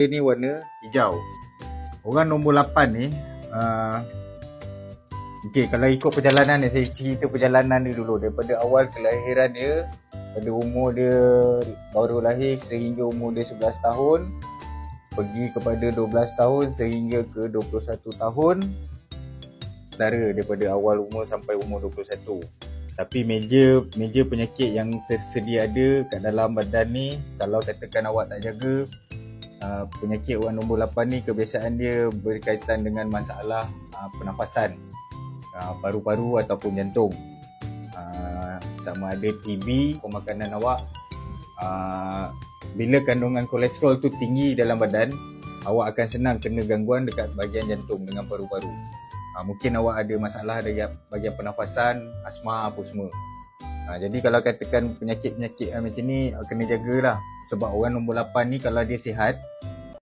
Dia ni warna hijau. Orang nombor 8 ni uh, Okay, kalau ikut perjalanan ni, saya cerita perjalanan dia dulu Daripada awal kelahiran dia Pada umur dia baru lahir sehingga umur dia 11 tahun Pergi kepada 12 tahun sehingga ke 21 tahun Dara daripada awal umur sampai umur 21 Tapi meja meja penyakit yang tersedia ada kat dalam badan ni Kalau katakan awak tak jaga uh, Penyakit orang nombor 8 ni kebiasaan dia berkaitan dengan masalah uh, pernafasan uh, paru-paru ataupun jantung. Uh, sama ada TB, pemakanan awak uh, bila kandungan kolesterol tu tinggi dalam badan, awak akan senang kena gangguan dekat bahagian jantung dengan paru-paru. Uh, mungkin awak ada masalah dari bahagian pernafasan, asma apa semua. Uh, jadi kalau katakan penyakit-penyakit uh, macam ni uh, kena jagalah sebab orang nombor 8 ni kalau dia sihat